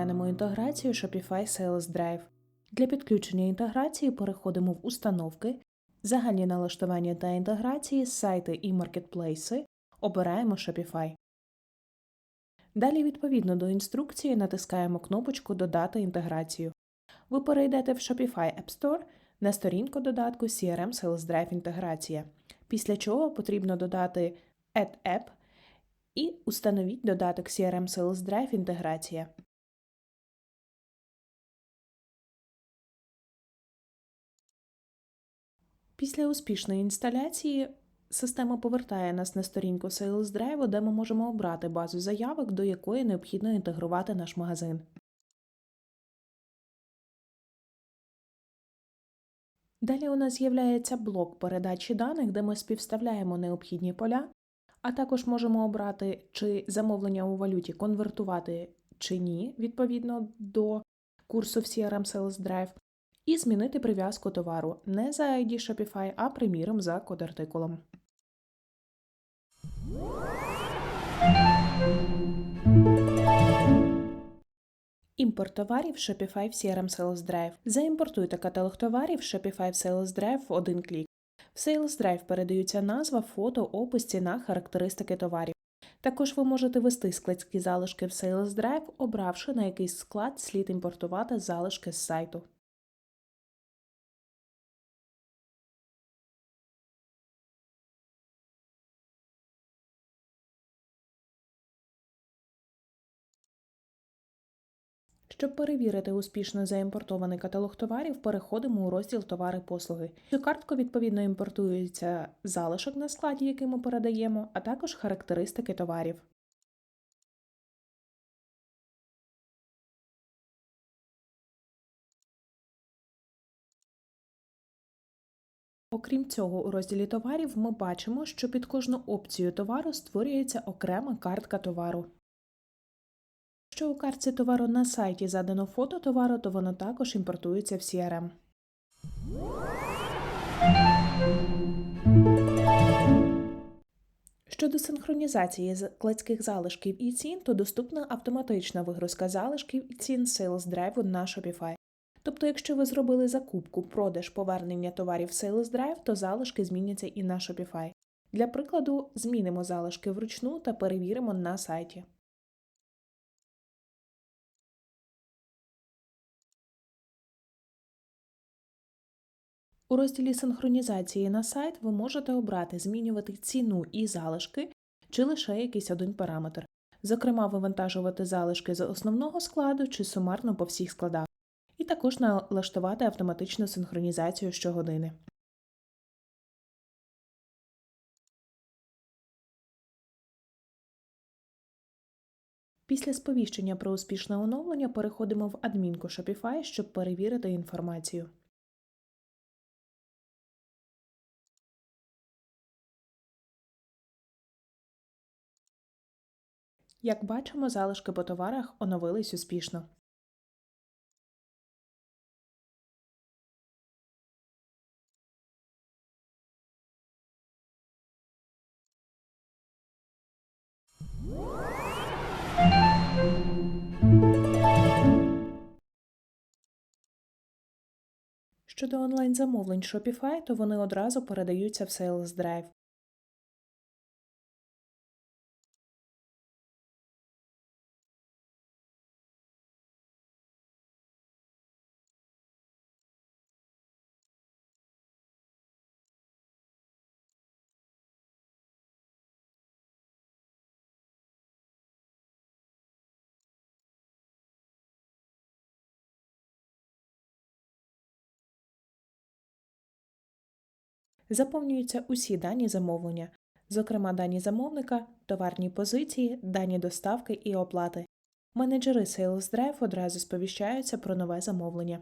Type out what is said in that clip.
розглянемо інтеграцію Shopify Sales Drive. Для підключення інтеграції переходимо в установки, загальні налаштування та інтеграції, сайти і маркетплейси, обираємо Shopify. Далі, відповідно до інструкції, натискаємо кнопочку Додати інтеграцію. Ви перейдете в Shopify App Store на сторінку додатку CRM Sales Drive інтеграція, після чого потрібно додати Add App і установіть додаток CRM Sales Drive інтеграція. Після успішної інсталяції система повертає нас на сторінку Sales Drive, де ми можемо обрати базу заявок, до якої необхідно інтегрувати наш магазин. Далі у нас з'являється блок передачі даних, де ми співставляємо необхідні поля, а також можемо обрати, чи замовлення у валюті конвертувати чи ні, відповідно до курсу в CRM Sales Drive, і змінити прив'язку товару не за ID Shopify, а приміром за код артикулом. Імпорт товарів Shopify в CRM Sales Drive. Заімпортуйте каталог товарів Shopify в Sales Drive в один клік. В Sales Drive передаються назва, фото, опис, ціна, характеристики товарів. Також ви можете ввести складські залишки в Sales Drive, обравши на який склад слід імпортувати залишки з сайту. Щоб перевірити успішно заімпортований каталог товарів, переходимо у розділ Товари послуги. Цю картку відповідно імпортується залишок на складі, який ми передаємо, а також характеристики товарів. Окрім цього, у розділі товарів ми бачимо, що під кожну опцію товару створюється окрема картка товару. Якщо у картці товару на сайті задано фото товару, то воно також імпортується в CRM. Щодо синхронізації складських залишків і цін, то доступна автоматична вигрузка залишків і цін Sales Drive на Shopify. Тобто, якщо ви зробили закупку, продаж, повернення товарів Sales Drive, то залишки зміняться і на Shopify. Для прикладу, змінимо залишки вручну та перевіримо на сайті. У розділі синхронізації на сайт ви можете обрати змінювати ціну і залишки чи лише якийсь один параметр, зокрема, вивантажувати залишки з основного складу чи сумарно по всіх складах, і також налаштувати автоматичну синхронізацію щогодини. Після сповіщення про успішне оновлення переходимо в адмінку Shopify, щоб перевірити інформацію. Як бачимо, залишки по товарах оновились успішно. Щодо онлайн-замовлень Shopify, то вони одразу передаються в Sales Drive. Заповнюються усі дані замовлення, зокрема дані замовника, товарні позиції, дані доставки і оплати. Менеджери Sales Drive одразу сповіщаються про нове замовлення.